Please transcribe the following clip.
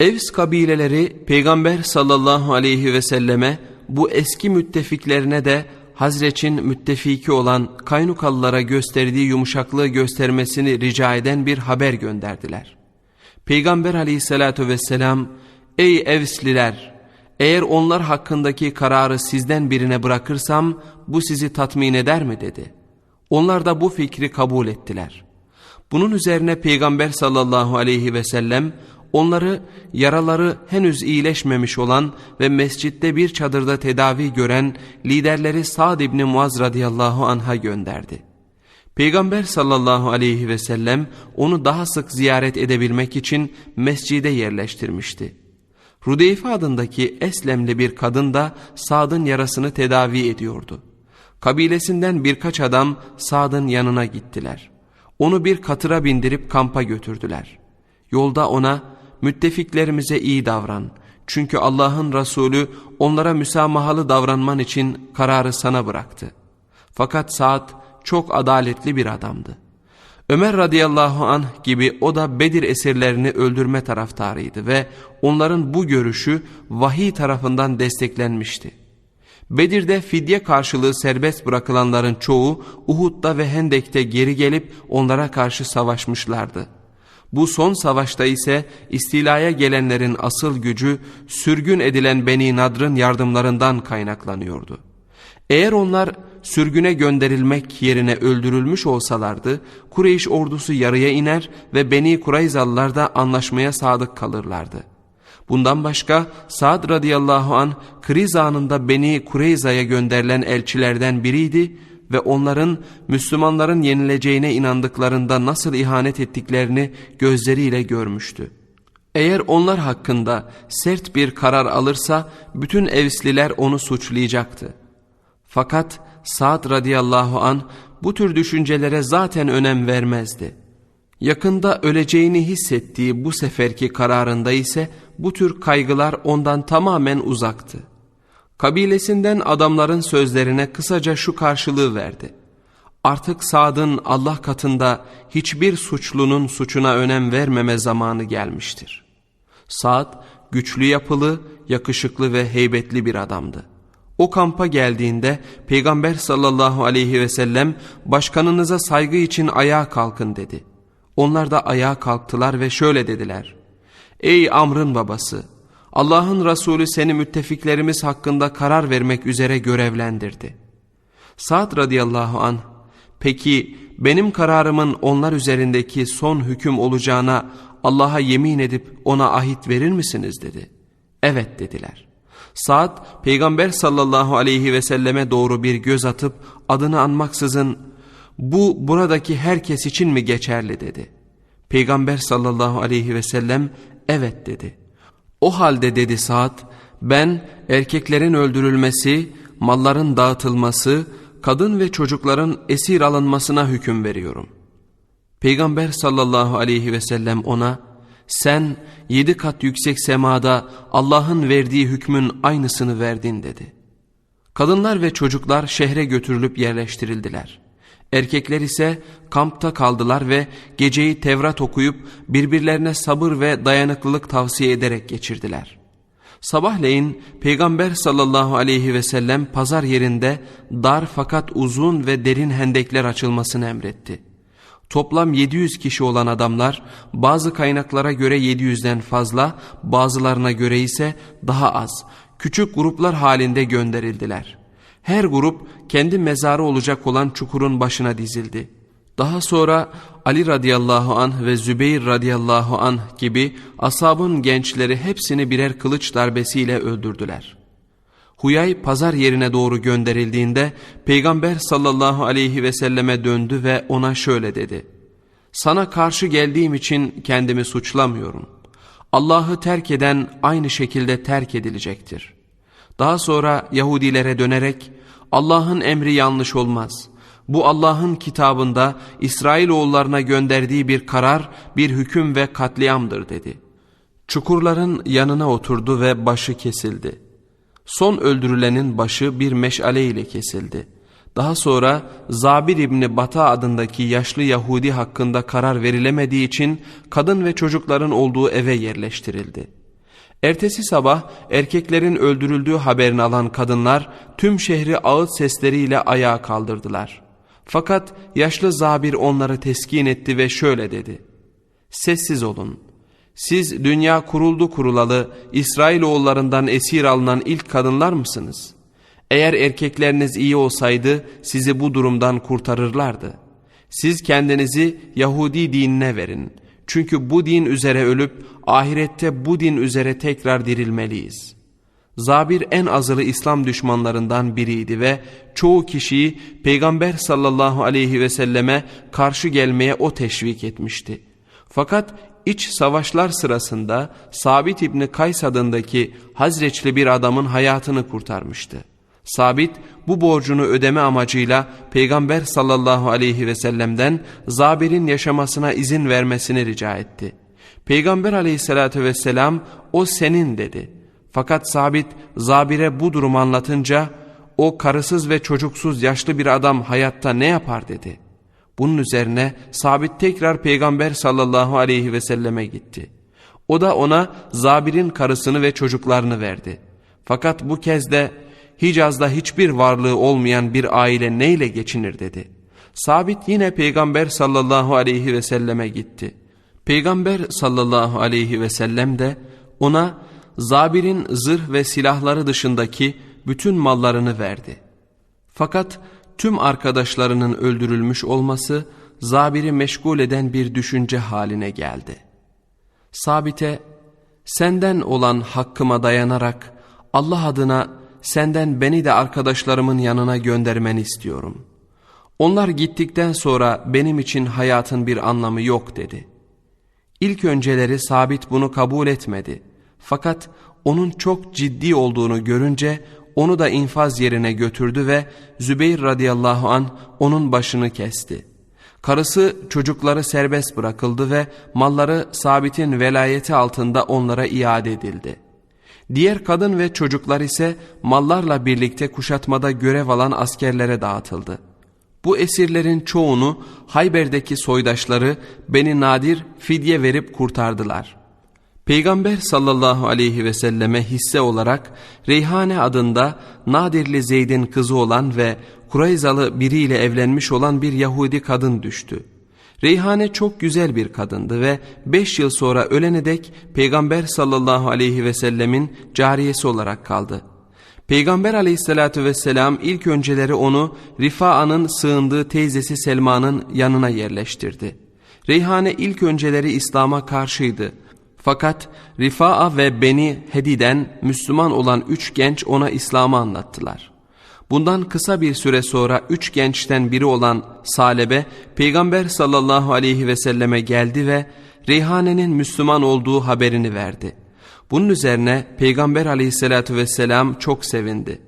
Evs kabileleri Peygamber sallallahu aleyhi ve selleme bu eski müttefiklerine de Hazreç'in müttefiki olan Kaynukalılara gösterdiği yumuşaklığı göstermesini rica eden bir haber gönderdiler. Peygamber aleyhissalatü vesselam, Ey Evsliler! Eğer onlar hakkındaki kararı sizden birine bırakırsam bu sizi tatmin eder mi dedi. Onlar da bu fikri kabul ettiler. Bunun üzerine Peygamber sallallahu aleyhi ve sellem onları yaraları henüz iyileşmemiş olan ve mescitte bir çadırda tedavi gören liderleri Sa'd ibn Muaz radıyallahu anh'a gönderdi. Peygamber sallallahu aleyhi ve sellem onu daha sık ziyaret edebilmek için mescide yerleştirmişti. Rudeyfe adındaki Eslemli bir kadın da Sa'd'ın yarasını tedavi ediyordu. Kabilesinden birkaç adam Sa'd'ın yanına gittiler. Onu bir katıra bindirip kampa götürdüler. Yolda ona müttefiklerimize iyi davran. Çünkü Allah'ın Resulü onlara müsamahalı davranman için kararı sana bıraktı. Fakat Sa'd çok adaletli bir adamdı. Ömer radıyallahu anh gibi o da Bedir esirlerini öldürme taraftarıydı ve onların bu görüşü vahiy tarafından desteklenmişti. Bedir'de fidye karşılığı serbest bırakılanların çoğu Uhud'da ve Hendek'te geri gelip onlara karşı savaşmışlardı. Bu son savaşta ise istilaya gelenlerin asıl gücü sürgün edilen Beni Nadr'ın yardımlarından kaynaklanıyordu. Eğer onlar sürgüne gönderilmek yerine öldürülmüş olsalardı Kureyş ordusu yarıya iner ve Beni Kurayzalılar da anlaşmaya sadık kalırlardı. Bundan başka Sa'd radıyallahu an kriz anında Beni Kureyza'ya gönderilen elçilerden biriydi ve onların Müslümanların yenileceğine inandıklarında nasıl ihanet ettiklerini gözleriyle görmüştü. Eğer onlar hakkında sert bir karar alırsa bütün evsliler onu suçlayacaktı. Fakat Sa'd radıyallahu an bu tür düşüncelere zaten önem vermezdi. Yakında öleceğini hissettiği bu seferki kararında ise bu tür kaygılar ondan tamamen uzaktı. Kabilesinden adamların sözlerine kısaca şu karşılığı verdi. Artık Sad'ın Allah katında hiçbir suçlunun suçuna önem vermeme zamanı gelmiştir. Sad güçlü yapılı, yakışıklı ve heybetli bir adamdı. O kampa geldiğinde Peygamber sallallahu aleyhi ve sellem başkanınıza saygı için ayağa kalkın dedi. Onlar da ayağa kalktılar ve şöyle dediler. Ey Amr'ın babası! Allah'ın Resulü seni müttefiklerimiz hakkında karar vermek üzere görevlendirdi. Sa'd radıyallahu an peki benim kararımın onlar üzerindeki son hüküm olacağına Allah'a yemin edip ona ahit verir misiniz dedi. Evet dediler. Sa'd peygamber sallallahu aleyhi ve selleme doğru bir göz atıp adını anmaksızın bu buradaki herkes için mi geçerli dedi. Peygamber sallallahu aleyhi ve sellem evet dedi. O halde dedi Sa'd ben erkeklerin öldürülmesi, malların dağıtılması, kadın ve çocukların esir alınmasına hüküm veriyorum. Peygamber sallallahu aleyhi ve sellem ona sen yedi kat yüksek semada Allah'ın verdiği hükmün aynısını verdin dedi. Kadınlar ve çocuklar şehre götürülüp yerleştirildiler. Erkekler ise kampta kaldılar ve geceyi Tevrat okuyup birbirlerine sabır ve dayanıklılık tavsiye ederek geçirdiler. Sabahleyin Peygamber sallallahu aleyhi ve sellem pazar yerinde dar fakat uzun ve derin hendekler açılmasını emretti. Toplam 700 kişi olan adamlar bazı kaynaklara göre 700'den fazla bazılarına göre ise daha az küçük gruplar halinde gönderildiler. Her grup kendi mezarı olacak olan çukurun başına dizildi. Daha sonra Ali radıyallahu anh ve Zübeyir radıyallahu anh gibi asabın gençleri hepsini birer kılıç darbesiyle öldürdüler. Huyay pazar yerine doğru gönderildiğinde Peygamber sallallahu aleyhi ve selleme döndü ve ona şöyle dedi. Sana karşı geldiğim için kendimi suçlamıyorum. Allah'ı terk eden aynı şekilde terk edilecektir. Daha sonra Yahudilere dönerek Allah'ın emri yanlış olmaz. Bu Allah'ın kitabında İsrailoğullarına gönderdiği bir karar, bir hüküm ve katliamdır dedi. Çukurların yanına oturdu ve başı kesildi. Son öldürülenin başı bir meşale ile kesildi. Daha sonra Zabir İbni Bata adındaki yaşlı Yahudi hakkında karar verilemediği için kadın ve çocukların olduğu eve yerleştirildi. Ertesi sabah erkeklerin öldürüldüğü haberini alan kadınlar tüm şehri ağıt sesleriyle ayağa kaldırdılar. Fakat yaşlı zabir onları teskin etti ve şöyle dedi. Sessiz olun. Siz dünya kuruldu kurulalı İsrailoğullarından esir alınan ilk kadınlar mısınız? Eğer erkekleriniz iyi olsaydı sizi bu durumdan kurtarırlardı. Siz kendinizi Yahudi dinine verin. Çünkü bu din üzere ölüp ahirette bu din üzere tekrar dirilmeliyiz. Zabir en azılı İslam düşmanlarından biriydi ve çoğu kişiyi Peygamber sallallahu aleyhi ve selleme karşı gelmeye o teşvik etmişti. Fakat iç savaşlar sırasında Sabit İbni Kays adındaki Hazreçli bir adamın hayatını kurtarmıştı. Sabit bu borcunu ödeme amacıyla Peygamber sallallahu aleyhi ve sellem'den Zabir'in yaşamasına izin vermesini rica etti. Peygamber aleyhissalatü vesselam o senin dedi. Fakat Sabit Zabir'e bu durumu anlatınca o karısız ve çocuksuz yaşlı bir adam hayatta ne yapar dedi. Bunun üzerine Sabit tekrar Peygamber sallallahu aleyhi ve selleme gitti. O da ona Zabir'in karısını ve çocuklarını verdi. Fakat bu kez de Hicaz'da hiçbir varlığı olmayan bir aile neyle geçinir dedi. Sabit yine Peygamber sallallahu aleyhi ve selleme gitti. Peygamber sallallahu aleyhi ve sellem de ona Zabir'in zırh ve silahları dışındaki bütün mallarını verdi. Fakat tüm arkadaşlarının öldürülmüş olması Zabir'i meşgul eden bir düşünce haline geldi. Sabit'e senden olan hakkıma dayanarak Allah adına senden beni de arkadaşlarımın yanına göndermeni istiyorum. Onlar gittikten sonra benim için hayatın bir anlamı yok dedi. İlk önceleri Sabit bunu kabul etmedi. Fakat onun çok ciddi olduğunu görünce onu da infaz yerine götürdü ve Zübeyir radıyallahu an onun başını kesti. Karısı çocukları serbest bırakıldı ve malları Sabit'in velayeti altında onlara iade edildi. Diğer kadın ve çocuklar ise mallarla birlikte kuşatmada görev alan askerlere dağıtıldı. Bu esirlerin çoğunu Hayber'deki soydaşları Beni Nadir fidye verip kurtardılar. Peygamber sallallahu aleyhi ve selleme hisse olarak Reyhane adında Nadirli Zeyd'in kızı olan ve Kurayzalı biriyle evlenmiş olan bir Yahudi kadın düştü. Reyhane çok güzel bir kadındı ve beş yıl sonra ölene dek Peygamber sallallahu aleyhi ve sellemin cariyesi olarak kaldı. Peygamber aleyhissalatü vesselam ilk önceleri onu Rifa'nın sığındığı teyzesi Selma'nın yanına yerleştirdi. Reyhane ilk önceleri İslam'a karşıydı. Fakat Rifa'a ve Beni Hedi'den Müslüman olan üç genç ona İslam'ı anlattılar. Bundan kısa bir süre sonra üç gençten biri olan Salebe Peygamber sallallahu aleyhi ve selleme geldi ve Reyhane'nin Müslüman olduğu haberini verdi. Bunun üzerine Peygamber aleyhissalatü vesselam çok sevindi.